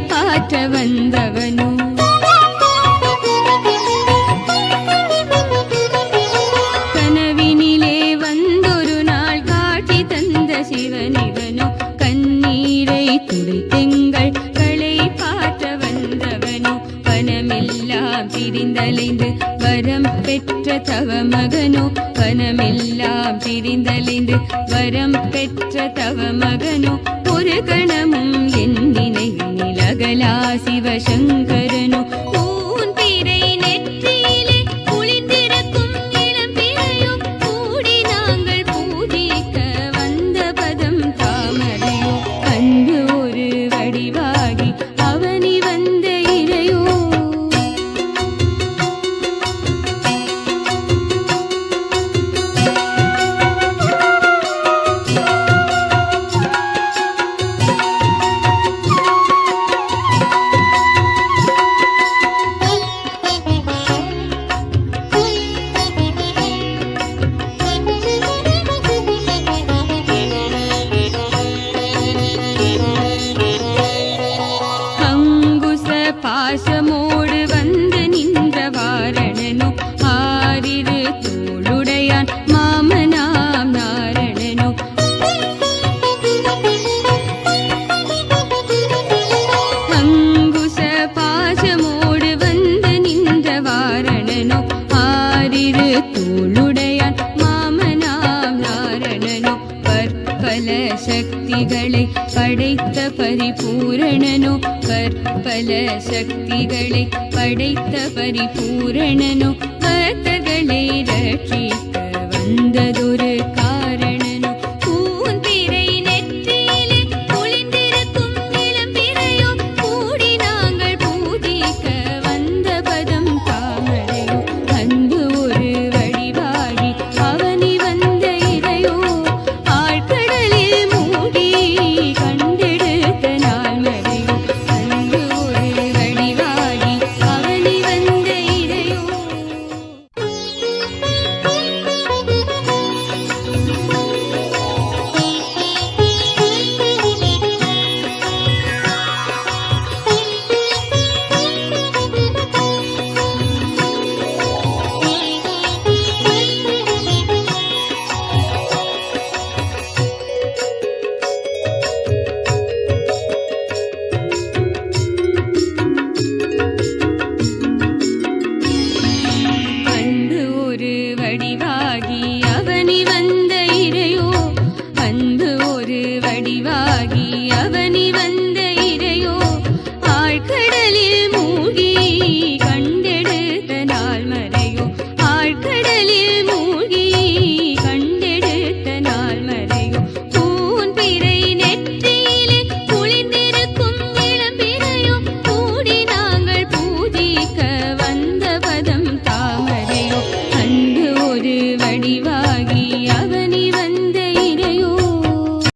களை பாற்ற வந்தவனோ? கனவினிலே வந்தொரு நாள் காட்சி தந்த சிவனிவனோ? கண்ணீரை துடைத்தெங்கள் களை பாற்ற வந்தவனோ? வனமெல்லாம் பிரிந்தலைந்து வரம் பெற்ற தவ மகனோ? வனமெல்லாம் பிரிந்தலைந்து வரம் பெற்ற தவ மகன் मोड பற்பல சக்திகளை படைத்த பரிபூரணனோ கற்பல சக்திகளை படைத்த பரிபூரணனோ பக்தர்களை ரட்சிக்க வந்ததொரு